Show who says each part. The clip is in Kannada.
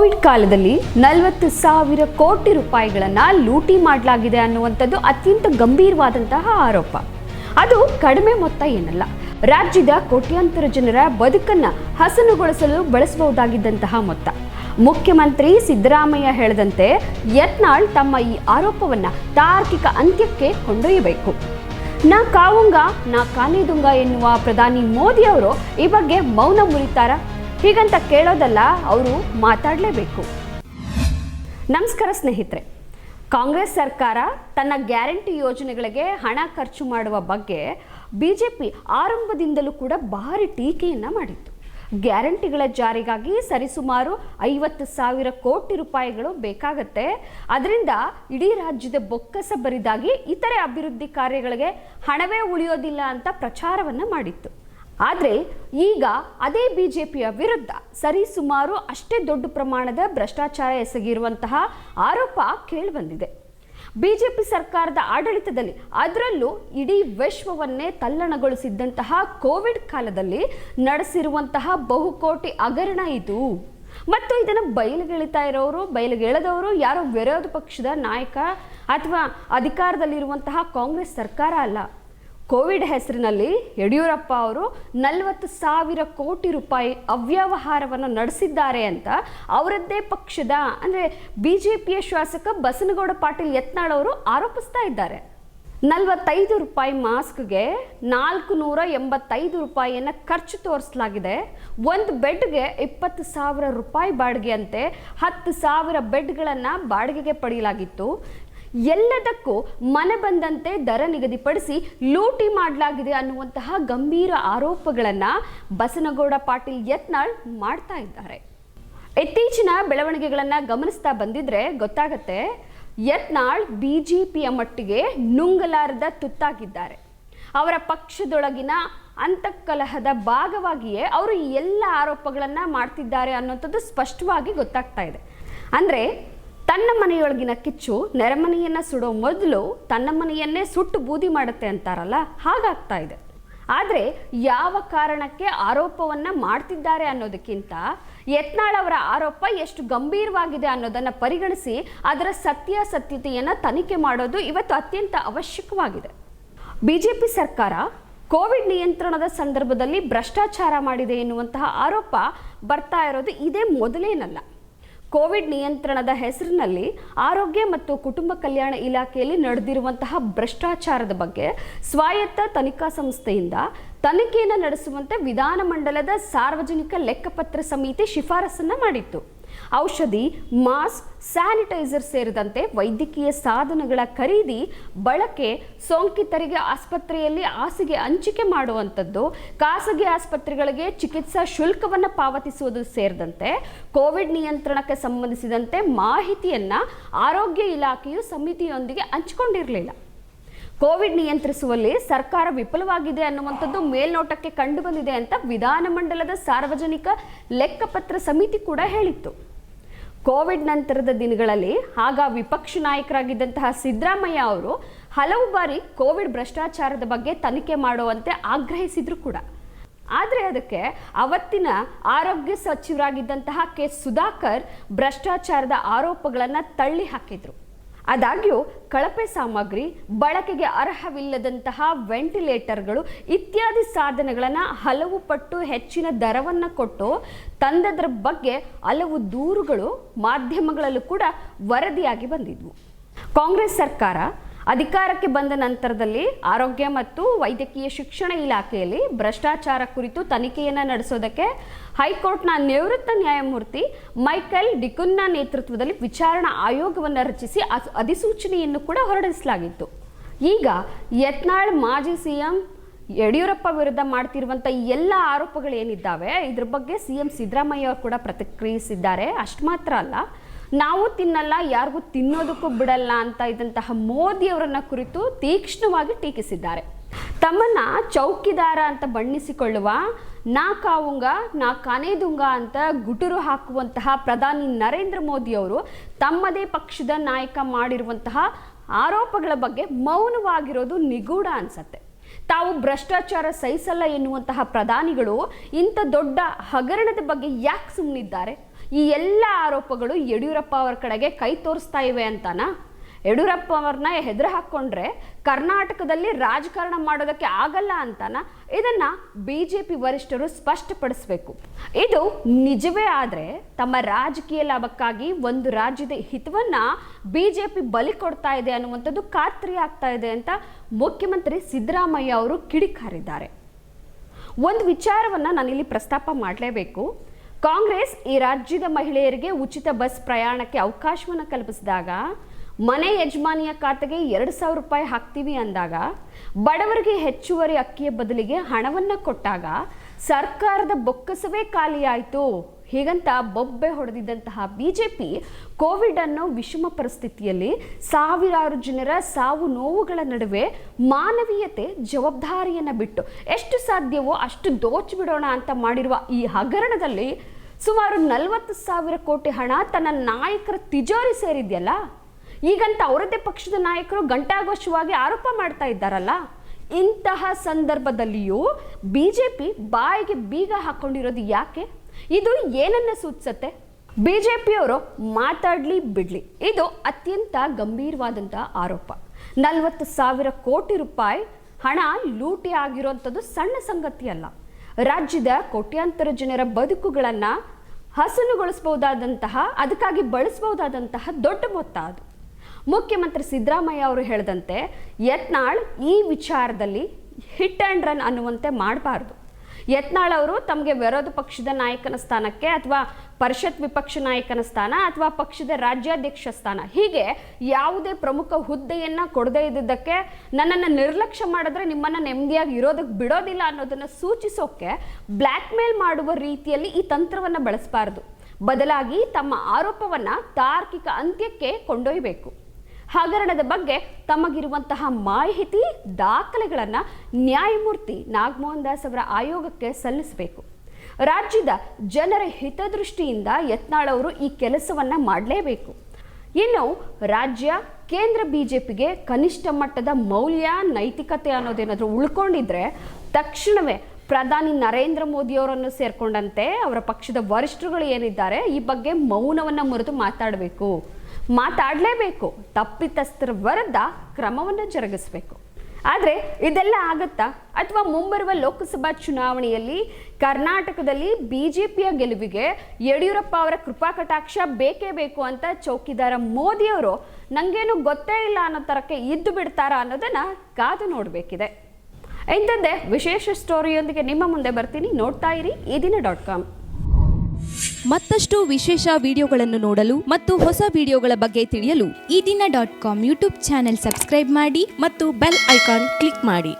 Speaker 1: ಕೋವಿಡ್ ಕಾಲದಲ್ಲಿ ನಲವತ್ತು ಸಾವಿರ ಕೋಟಿ ರೂಪಾಯಿಗಳನ್ನು ಲೂಟಿ ಮಾಡಲಾಗಿದೆ ಅನ್ನುವಂಥದ್ದು ಅತ್ಯಂತ ಗಂಭೀರವಾದಂತಹ ಆರೋಪ. ಅದು ಕಡಿಮೆ ಮೊತ್ತ ಏನಲ್ಲ. ರಾಜ್ಯದ ಕೋಟ್ಯಾಂತರ ಜನರ ಬದುಕನ್ನ ಹಸನುಗೊಳಿಸಲು ಬಳಸಬಹುದಾಗಿದ್ದಂತಹ ಮೊತ್ತ. ಮುಖ್ಯಮಂತ್ರಿ ಸಿದ್ದರಾಮಯ್ಯ ಹೇಳದಂತೆ ಯತ್ನಾಳ್ ತಮ್ಮ ಈ ಆರೋಪವನ್ನ ತಾರ್ಕಿಕ ಅಂತ್ಯಕ್ಕೆ ಕೊಂಡೊಯ್ಯಬೇಕು. ನಾ ಕಾವುಂಗ, ನಾ ಕಾನೇದುಂಗ ಎನ್ನುವ ಪ್ರಧಾನಿ ಮೋದಿ ಅವರು ಈ ಬಗ್ಗೆ ಮೌನ ಮುರಿತಾರ? ಹೀಗಂತ ಕೇಳೋದಲ್ಲ, ಅವರು ಮಾತಾಡಲೇಬೇಕು. ನಮಸ್ಕಾರ ಸ್ನೇಹಿತರೆ. ಕಾಂಗ್ರೆಸ್ ಸರ್ಕಾರ ತನ್ನ ಗ್ಯಾರಂಟಿ ಯೋಜನೆಗಳಿಗೆ ಹಣ ಖರ್ಚು ಮಾಡುವ ಬಗ್ಗೆ ಬಿ ಜೆ ಪಿ ಆರಂಭದಿಂದಲೂ ಕೂಡ ಭಾರಿ ಟೀಕೆಯನ್ನು ಮಾಡಿತ್ತು. ಗ್ಯಾರಂಟಿಗಳ ಜಾರಿಗಾಗಿ ಸರಿಸುಮಾರು ಐವತ್ತು ಸಾವಿರ ಕೋಟಿ ರೂಪಾಯಿಗಳು ಬೇಕಾಗತ್ತೆ. ಅದರಿಂದ ಇಡೀ ರಾಜ್ಯದ ಬೊಕ್ಕಸ ಬರಿದಾಗಿ ಇತರೆ ಅಭಿವೃದ್ಧಿ ಕಾರ್ಯಗಳಿಗೆ ಹಣವೇ ಉಳಿಯೋದಿಲ್ಲ ಅಂತ ಪ್ರಚಾರವನ್ನು ಮಾಡಿತ್ತು. ಆದರೆ ಈಗ ಅದೇ ಬಿ ಜೆ ಪಿಯ ವಿರುದ್ಧ ಸರಿಸುಮಾರು ಅಷ್ಟೇ ದೊಡ್ಡ ಪ್ರಮಾಣದ ಭ್ರಷ್ಟಾಚಾರ ಎಸಗಿರುವಂತಹ ಆರೋಪ ಕೇಳಿಬಂದಿದೆ. ಬಿ ಜೆ ಪಿ ಸರ್ಕಾರದ ಆಡಳಿತದಲ್ಲಿ ಅದರಲ್ಲೂ ಇಡೀ ವಿಶ್ವವನ್ನೇ ತಲ್ಲಣಗೊಳಿಸಿದ್ದಂತಹ ಕೋವಿಡ್ ಕಾಲದಲ್ಲಿ ನಡೆಸಿರುವಂತಹ ಬಹುಕೋಟಿ ಹಗರಣ ಇದು. ಮತ್ತು ಇದನ್ನು ಬಯಲುಗೆಳಿತಾ ಇರೋರು ಬಯಲುಗೆಳೆದವರು ಯಾರೋ ವಿರೋಧ ಪಕ್ಷದ ನಾಯಕ ಅಥವಾ ಅಧಿಕಾರದಲ್ಲಿರುವಂತಹ ಕಾಂಗ್ರೆಸ್ ಸರ್ಕಾರ ಅಲ್ಲ. ಕೋವಿಡ್ ಹೆಸರಿನಲ್ಲಿ ಯಡಿಯೂರಪ್ಪ ಅವರು ನಲವತ್ತು ಸಾವಿರ ಕೋಟಿ ರೂಪಾಯಿ ಅವ್ಯವಹಾರವನ್ನು ನಡೆಸಿದ್ದಾರೆ ಅಂತ ಅವರದ್ದೇ ಪಕ್ಷದ, ಅಂದರೆ ಬಿ ಜೆ ಪಿಯ ಶಾಸಕ ಬಸನಗೌಡ ಪಾಟೀಲ್ ಯತ್ನಾಳ್ ಅವರು ಆರೋಪಿಸ್ತಾ ಇದ್ದಾರೆ. ನಲವತ್ತೈದು ರೂಪಾಯಿ ಮಾಸ್ಕ್ಗೆ ನಾಲ್ಕು ನೂರ ಎಂಬತ್ತೈದು ರೂಪಾಯಿಯನ್ನು ಖರ್ಚು ತೋರಿಸಲಾಗಿದೆ. ಒಂದು ಬೆಡ್ಗೆ ಇಪ್ಪತ್ತು ಸಾವಿರ ರೂಪಾಯಿ ಬಾಡಿಗೆ ಅಂತೆ ಹತ್ತು ಸಾವಿರ ಬೆಡ್ಗಳನ್ನು ಬಾಡಿಗೆಗೆ ಪಡೆಯಲಾಗಿತ್ತು. ಎಲ್ಲದಕ್ಕೂ ಮನೆ ಬಂದಂತೆ ದರ ನಿಗದಿಪಡಿಸಿ ಲೂಟಿ ಮಾಡಲಾಗಿದೆ ಅನ್ನುವಂತಹ ಗಂಭೀರ ಆರೋಪಗಳನ್ನು ಬಸನಗೌಡ ಪಾಟೀಲ್ ಯತ್ನಾಳ್ ಮಾಡ್ತಾ ಇದ್ದಾರೆ. ಇತ್ತೀಚಿನ ಬೆಳವಣಿಗೆಗಳನ್ನು ಗಮನಿಸ್ತಾ ಬಂದಿದ್ರೆ ಗೊತ್ತಾಗತ್ತೆ, ಯತ್ನಾಳ್ ಬಿಜೆಪಿಯ ಮಟ್ಟಿಗೆ ನುಂಗಲಾರದ ತುತ್ತಾಗಿದ್ದಾರೆ. ಅವರ ಪಕ್ಷದೊಳಗಿನ ಅಂತಃಕಲಹದ ಭಾಗವಾಗಿಯೇ ಅವರು ಎಲ್ಲ ಆರೋಪಗಳನ್ನು ಮಾಡ್ತಿದ್ದಾರೆ ಅನ್ನೋಂಥದ್ದು ಸ್ಪಷ್ಟವಾಗಿ ಗೊತ್ತಾಗ್ತಾ ಇದೆ. ಅಂದರೆ ತನ್ನ ಮನೆಯೊಳಗಿನ ಕಿಚ್ಚು ನೆರೆಮನೆಯನ್ನು ಸುಡೋ ಮೊದಲು ತನ್ನ ಮನೆಯನ್ನೇ ಸುಟ್ಟು ಬೂದಿ ಮಾಡುತ್ತೆ ಅಂತಾರಲ್ಲ, ಹಾಗಾಗ್ತಾ ಇದೆ. ಆದರೆ ಯಾವ ಕಾರಣಕ್ಕೆ ಆರೋಪವನ್ನು ಮಾಡ್ತಿದ್ದಾರೆ ಅನ್ನೋದಕ್ಕಿಂತ ಯತ್ನಾಳ್ ಅವರ ಆರೋಪ ಎಷ್ಟು ಗಂಭೀರವಾಗಿದೆ ಅನ್ನೋದನ್ನು ಪರಿಗಣಿಸಿ ಅದರ ಸತ್ಯಾಸತ್ಯತೆಯನ್ನು ತನಿಖೆ ಮಾಡೋದು ಇವತ್ತು ಅತ್ಯಂತ ಅವಶ್ಯಕವಾಗಿದೆ. ಬಿಜೆಪಿ ಸರ್ಕಾರ ಕೋವಿಡ್ ನಿಯಂತ್ರಣದ ಸಂದರ್ಭದಲ್ಲಿ ಭ್ರಷ್ಟಾಚಾರ ಮಾಡಿದೆ ಎನ್ನುವಂತಹ ಆರೋಪ ಬರ್ತಾ ಇರೋದು ಇದೇ ಮೊದಲೇನಲ್ಲ. ಕೋವಿಡ್ ನಿಯಂತ್ರಣದ ಹೆಸರಿನಲ್ಲಿ ಆರೋಗ್ಯ ಮತ್ತು ಕುಟುಂಬ ಕಲ್ಯಾಣ ಇಲಾಖೆಯಲ್ಲಿ ನಡೆದಿರುವಂತಹ ಭ್ರಷ್ಟಾಚಾರದ ಬಗ್ಗೆ ಸ್ವಾಯತ್ತ ತನಿಖಾ ಸಂಸ್ಥೆಯಿಂದ ತನಿಖೆಯನ್ನು ನಡೆಸುವಂತೆ ವಿಧಾನಮಂಡಲದ ಸಾರ್ವಜನಿಕ ಲೆಕ್ಕಪತ್ರ ಸಮಿತಿ ಶಿಫಾರಸನ್ನು ಮಾಡಿತ್ತು. ಔಷಧಿ, ಮಾಸ್ಕ್, ಸ್ಯಾನಿಟೈಸರ್ ಸೇರಿದಂತೆ ವೈದ್ಯಕೀಯ ಸಾಧನಗಳ ಖರೀದಿ, ಬಳಕೆ, ಸೋಂಕಿತರಿಗೆ ಆಸ್ಪತ್ರೆಯಲ್ಲಿ ಹಾಸಿಗೆ ಹಂಚಿಕೆ ಮಾಡುವಂಥದ್ದು, ಖಾಸಗಿ ಆಸ್ಪತ್ರೆಗಳಿಗೆ ಚಿಕಿತ್ಸಾ ಶುಲ್ಕವನ್ನು ಪಾವತಿಸುವುದು ಸೇರಿದಂತೆ ಕೋವಿಡ್ ನಿಯಂತ್ರಣಕ್ಕೆ ಸಂಬಂಧಿಸಿದಂತೆ ಮಾಹಿತಿಯನ್ನು ಆರೋಗ್ಯ ಇಲಾಖೆಯು ಸಮಿತಿಯೊಂದಿಗೆ ಹಂಚಿಕೊಂಡಿರಲಿಲ್ಲ. ಕೋವಿಡ್ ನಿಯಂತ್ರಿಸುವಲ್ಲಿ ಸರ್ಕಾರ ವಿಫಲವಾಗಿದೆ ಅನ್ನುವಂಥದ್ದು ಮೇಲ್ನೋಟಕ್ಕೆ ಕಂಡುಬಂದಿದೆ ಅಂತ ವಿಧಾನಮಂಡಲದ ಸಾರ್ವಜನಿಕ ಲೆಕ್ಕಪತ್ರ ಸಮಿತಿ ಕೂಡ ಹೇಳಿತ್ತು. ಕೋವಿಡ್ ನಂತರದ ದಿನಗಳಲ್ಲಿ ಆಗ ವಿಪಕ್ಷ ನಾಯಕರಾಗಿದ್ದಂತಹ ಸಿದ್ದರಾಮಯ್ಯ ಅವರು ಹಲವು ಬಾರಿ ಕೋವಿಡ್ ಭ್ರಷ್ಟಾಚಾರದ ಬಗ್ಗೆ ತನಿಖೆ ಮಾಡುವಂತೆ ಆಗ್ರಹಿಸಿದ್ರು ಕೂಡ. ಆದರೆ ಅದಕ್ಕೆ ಅವತ್ತಿನ ಆರೋಗ್ಯ ಸಚಿವರಾಗಿದ್ದಂತಹ ಕೆ. ಸುಧಾಕರ್ ಭ್ರಷ್ಟಾಚಾರದ ಆರೋಪಗಳನ್ನು ತಳ್ಳಿ ಹಾಕಿದ್ರು. ಆದಾಗ್ಯೂ ಕಳಪೆ ಸಾಮಗ್ರಿ, ಬಳಕೆಗೆ ಅರ್ಹವಿಲ್ಲದಂತಹ ವೆಂಟಿಲೇಟರ್ಗಳು ಇತ್ಯಾದಿ ಸಾಧನಗಳನ್ನು ಹಲವು ಪಟ್ಟು ಹೆಚ್ಚಿನ ದರವನ್ನು ಕೊಟ್ಟು ತಂದದ್ರ ಬಗ್ಗೆ ಹಲವು ದೂರುಗಳು ಮಾಧ್ಯಮಗಳಲ್ಲೂ ಕೂಡ ವರದಿಯಾಗಿ ಬಂದಿದ್ವು. ಕಾಂಗ್ರೆಸ್ ಸರ್ಕಾರ ಅಧಿಕಾರಕ್ಕೆ ಬಂದ ನಂತರದಲ್ಲಿ ಆರೋಗ್ಯ ಮತ್ತು ವೈದ್ಯಕೀಯ ಶಿಕ್ಷಣ ಇಲಾಖೆಯಲ್ಲಿ ಭ್ರಷ್ಟಾಚಾರ ಕುರಿತು ತನಿಖೆಯನ್ನು ನಡೆಸೋದಕ್ಕೆ ಹೈಕೋರ್ಟ್ನ ನಿವೃತ್ತ ನ್ಯಾಯಮೂರ್ತಿ ಮೈಕೆಲ್ ಡಿಕುನ್ನ ನೇತೃತ್ವದಲ್ಲಿ ವಿಚಾರಣಾ ಆಯೋಗವನ್ನು ರಚಿಸಿ ಅಧಿಸೂಚನೆಯನ್ನು ಕೂಡ ಹೊರಡಿಸಲಾಗಿತ್ತು. ಈಗ ಯತ್ನಾಳ್ ಮಾಜಿ ಸಿಎಂ ಯಡಿಯೂರಪ್ಪ ವಿರುದ್ಧ ಮಾಡ್ತಿರುವಂಥ ಎಲ್ಲ ಆರೋಪಗಳೇನಿದ್ದಾವೆ, ಇದ್ರ ಬಗ್ಗೆ ಸಿ ಎಂ ಸಿದ್ದರಾಮಯ್ಯ ಅವರು ಕೂಡ ಪ್ರತಿಕ್ರಿಯಿಸಿದ್ದಾರೆ. ಅಷ್ಟು ಮಾತ್ರ ಅಲ್ಲ ನಾವು ತಿನ್ನಲ್ಲ, ಯಾರಿಗೂ ತಿನ್ನೋದಕ್ಕೂ ಬಿಡಲ್ಲ ಅಂತ ಇದ್ದಂತಹ ಮೋದಿಯವರನ್ನ ಕುರಿತು ತೀಕ್ಷ್ಣವಾಗಿ ಟೀಕಿಸಿದ್ದಾರೆ. ತಮ್ಮನ್ನ ಚೌಕಿದಾರ ಅಂತ ಬಣ್ಣಿಸಿಕೊಳ್ಳುವ, ನಾ ಕಾವುಂಗ, ನಾ ಕಾನೇದುಂಗ ಅಂತ ಗುಟುರು ಹಾಕುವಂತಹ ಪ್ರಧಾನಿ ನರೇಂದ್ರ ಮೋದಿ ಅವರು ತಮ್ಮದೇ ಪಕ್ಷದ ನಾಯಕ ಮಾಡಿರುವಂತಹ ಆರೋಪಗಳ ಬಗ್ಗೆ ಮೌನವಾಗಿರೋದು ನಿಗೂಢ ಅನ್ಸತ್ತೆ. ತಾವು ಭ್ರಷ್ಟಾಚಾರ ಸಹಿಸಲ್ಲ ಎನ್ನುವಂತಹ ಪ್ರಧಾನಿಗಳು ಇಂಥ ದೊಡ್ಡ ಹಗರಣದ ಬಗ್ಗೆ ಯಾಕೆ ಸುಮ್ಮನಿದ್ದಾರೆ ಈ ಎಲ್ಲ ಆರೋಪಗಳು ಯಡಿಯೂರಪ್ಪ ಅವರ ಕಡೆಗೆ ಕೈ ತೋರಿಸ್ತಾ ಇವೆ ಅಂತಾನಾ? ಯಡಿಯೂರಪ್ಪ ಅವ್ರನ್ನ ಹೆದರು ಹಾಕ್ಕೊಂಡ್ರೆ ಕರ್ನಾಟಕದಲ್ಲಿ ರಾಜಕಾರಣ ಮಾಡೋದಕ್ಕೆ ಆಗಲ್ಲ ಅಂತಾನ? ಇದನ್ನ ಬಿಜೆಪಿ ವರಿಷ್ಠರು ಸ್ಪಷ್ಟಪಡಿಸಬೇಕು. ಇದು ನಿಜವೇ ಆದರೆ ತಮ್ಮ ರಾಜಕೀಯ ಲಾಭಕ್ಕಾಗಿ ಒಂದು ರಾಜ್ಯದ ಹಿತವನ್ನ ಬಿಜೆಪಿ ಬಲಿ ಕೊಡ್ತಾ ಇದೆ ಅನ್ನುವಂಥದ್ದು ಖಾತ್ರಿ ಆಗ್ತಾ ಇದೆ ಅಂತ ಮುಖ್ಯಮಂತ್ರಿ ಸಿದ್ದರಾಮಯ್ಯ ಅವರು ಕಿಡಿಕಾರಿದ್ದಾರೆ. ಒಂದು ವಿಚಾರವನ್ನ ನಾನಿಲ್ಲಿ ಪ್ರಸ್ತಾಪ ಮಾಡಲೇಬೇಕು. ಕಾಂಗ್ರೆಸ್ ಈ ರಾಜ್ಯದ ಮಹಿಳೆಯರಿಗೆ ಉಚಿತ ಬಸ್ ಪ್ರಯಾಣಕ್ಕೆ ಅವಕಾಶವನ್ನು ಕಲ್ಪಿಸಿದಾಗ, ಮನೆ ಯಜಮಾನಿಯ ಖಾತೆಗೆ ಎರಡು ಸಾವಿರ ರೂಪಾಯಿ ಹಾಕ್ತೀವಿ ಅಂದಾಗ, ಬಡವರಿಗೆ ಹೆಚ್ಚುವರಿ ಅಕ್ಕಿಯ ಬದಲಿಗೆ ಹಣವನ್ನು ಕೊಟ್ಟಾಗ ಸರ್ಕಾರದ ಬೊಕ್ಕಸವೇ ಖಾಲಿಯಾಯಿತು. ಹೀಗಂತ ಬೊಬ್ಬೆ ಹೊಡೆದಿದ್ದಂತಹ ಬಿಜೆಪಿ ಕೋವಿಡ್ ಅನ್ನು ವಿಷಮ ಪರಿಸ್ಥಿತಿಯಲ್ಲಿ ಸಾವಿರಾರು ಜನರ ಸಾವು ನೋವುಗಳ ನಡುವೆ ಮಾನವೀಯತೆ ಜವಾಬ್ದಾರಿಯನ್ನು ಬಿಟ್ಟು ಎಷ್ಟು ಸಾಧ್ಯವೋ ಅಷ್ಟು ದೋಚಿಬಿಡೋಣ ಅಂತ ಮಾಡಿರುವ ಈ ಹಗರಣದಲ್ಲಿ ಸುಮಾರು ನಲವತ್ತು ಸಾವಿರ ಕೋಟಿ ಹಣ ತನ್ನ ನಾಯಕರ ತಿಜೋರಿ ಸೇರಿದೆಯಲ್ಲ? ಈಗಂತ ಅವರದ್ದೇ ಪಕ್ಷದ ನಾಯಕರು ಗಂಟಾಘೋಷವಾಗಿ ಆರೋಪ ಮಾಡ್ತಾ ಇದ್ದಾರಲ್ಲ? ಇಂತಹ ಸಂದರ್ಭದಲ್ಲಿಯೂ ಬಿಜೆಪಿ ಬಾಯಿಗೆ ಬೀಗ ಹಾಕೊಂಡಿರೋದು ಯಾಕೆ? ಇದು ಏನನ್ನ ಸೂಚಿಸುತ್ತೆ? ಪಿಯವರು ಮಾತಾಡ್ಲಿ ಬಿಡ್ಲಿ. ಇದು ಅತ್ಯಂತ ಗಂಭೀರವಾದಂಥ ಆರೋಪ. ನಲವತ್ತು ಸಾವಿರ ಕೋಟಿ ರೂಪಾಯಿ ಹಣ ಲೂಟಿ ಆಗಿರುವಂಥದ್ದು ಸಣ್ಣ ಸಂಗತಿ ಅಲ್ಲ. ರಾಜ್ಯದ ಕೋಟ್ಯಾಂತರ ಜನರ ಬದುಕುಗಳನ್ನು ಹಸನುಗೊಳಿಸಬಹುದಾದಂತಹ, ಅದಕ್ಕಾಗಿ ಬಳಸಬಹುದಾದಂತಹ ದೊಡ್ಡ ಮೊತ್ತ ಅದು. ಮುಖ್ಯಮಂತ್ರಿ ಸಿದ್ದರಾಮಯ್ಯ ಅವರು ಹೇಳದಂತೆ, ಯತ್ನಾಳ್ ಈ ವಿಚಾರದಲ್ಲಿ ಹಿಟ್ ಆ್ಯಂಡ್ ರನ್ ಅನ್ನುವಂತೆ ಮಾಡಬಾರ್ದು. ಯತ್ನಾಳ್ ಅವರು ತಮಗೆ ವಿರೋಧ ಪಕ್ಷದ ನಾಯಕನ ಸ್ಥಾನಕ್ಕೆ ಅಥವಾ ಪರಿಷತ್ ವಿಪಕ್ಷ ನಾಯಕನ ಸ್ಥಾನ ಅಥವಾ ಪಕ್ಷದ ರಾಜ್ಯಾಧ್ಯಕ್ಷ ಸ್ಥಾನ. ಹೀಗೆ ಯಾವುದೇ ಪ್ರಮುಖ ಹುದ್ದೆಯನ್ನ ಕೊಡದೇ ಇದ್ದಿದ್ದಕ್ಕೆ ನನ್ನನ್ನು ನಿರ್ಲಕ್ಷ್ಯ ಮಾಡಿದ್ರೆ ನಿಮ್ಮನ್ನ ನೆಮ್ಮದಿಯಾಗಿ ಇರೋದಕ್ಕೆ ಬಿಡೋದಿಲ್ಲ ಅನ್ನೋದನ್ನ ಸೂಚಿಸೋಕೆ ಬ್ಲ್ಯಾಕ್ ಮೇಲ್ ಮಾಡುವ ರೀತಿಯಲ್ಲಿ ಈ ತಂತ್ರವನ್ನ ಬಳಸಬಾರದು. ಬದಲಾಗಿ ತಮ್ಮ ಆರೋಪವನ್ನ ತಾರ್ಕಿಕ ಅಂತ್ಯಕ್ಕೆ ಕೊಂಡೊಯ್ಯಬೇಕು ಹಗರಣದ ಬಗ್ಗೆ ತಮಗಿರುವಂತಹ ಮಾಹಿತಿ, ದಾಖಲೆಗಳನ್ನು ನ್ಯಾಯಮೂರ್ತಿ ನಾಗಮೋಹನ್ ದಾಸ್ ಅವರ ಆಯೋಗಕ್ಕೆ ಸಲ್ಲಿಸಬೇಕು. ರಾಜ್ಯದ ಜನರ ಹಿತದೃಷ್ಟಿಯಿಂದ ಯತ್ನಾಳ್ ಅವರು ಈ ಕೆಲಸವನ್ನ ಮಾಡಲೇಬೇಕು. ಇನ್ನು ರಾಜ್ಯ, ಕೇಂದ್ರ ಬಿಜೆಪಿಗೆ ಕನಿಷ್ಠ ಮಟ್ಟದ ಮೌಲ್ಯ, ನೈತಿಕತೆ ಅನ್ನೋದೇನಾದರೂ ಉಳ್ಕೊಂಡಿದ್ರೆ ತಕ್ಷಣವೇ ಪ್ರಧಾನಿ ನರೇಂದ್ರ ಮೋದಿಯವರನ್ನು ಸೇರ್ಕೊಂಡಂತೆ ಅವರ ಪಕ್ಷದ ವರಿಷ್ಠರುಗಳು ಏನಿದ್ದಾರೆ, ಈ ಬಗ್ಗೆ ಮೌನವನ್ನು ಮುರಿದು ಮಾತಾಡಬೇಕು. ಮಾತಾಡಲೇಬೇಕು. ತಪ್ಪಿತಸ್ಥರ ವಿರುದ್ಧ ಕ್ರಮವನ್ನು ಜರುಗಿಸಬೇಕು. ಆದರೆ ಇದೆಲ್ಲ ಆಗುತ್ತಾ? ಅಥವಾ ಮುಂಬರುವ ಲೋಕಸಭಾ ಚುನಾವಣೆಯಲ್ಲಿ ಕರ್ನಾಟಕದಲ್ಲಿ ಬಿಜೆಪಿಯ ಗೆಲುವಿಗೆ ಯಡಿಯೂರಪ್ಪ ಅವರ ಕೃಪಾ ಕಟಾಕ್ಷ ಬೇಕೇ ಬೇಕು ಅಂತ ಚೌಕಿದಾರ ಮೋದಿಯವರು ನನಗೇನು ಗೊತ್ತೇ ಇಲ್ಲ ಅನ್ನೋ ಥರಕ್ಕೆ ಇದ್ದು ಬಿಡ್ತಾರಾ ಅನ್ನೋದನ್ನು ಕಾದು ನೋಡಬೇಕಿದೆ. ಇಂಥದ್ದೇ ವಿಶೇಷ ಸ್ಟೋರಿಯೊಂದಿಗೆ ನಿಮ್ಮ ಮುಂದೆ ಬರ್ತೀನಿ. ನೋಡ್ತಾ ಇರಿ, ಈ ದಿನ ಡಾಟ್ ಕಾಮ್.
Speaker 2: ಮತ್ತಷ್ಟು ವಿಶೇಷ ವಿಡಿಯೋಗಳನ್ನು ನೋಡಲು ಮತ್ತು ಹೊಸ ವಿಡಿಯೋಗಳ ಬಗ್ಗೆ ತಿಳಿಯಲು
Speaker 3: ಈ ದಿನ dot com YouTube channel subscribe ಮಾಡಿ ಮತ್ತು ಬೆಲ್ ಐಕಾನ್ ಕ್ಲಿಕ್ ಮಾಡಿ.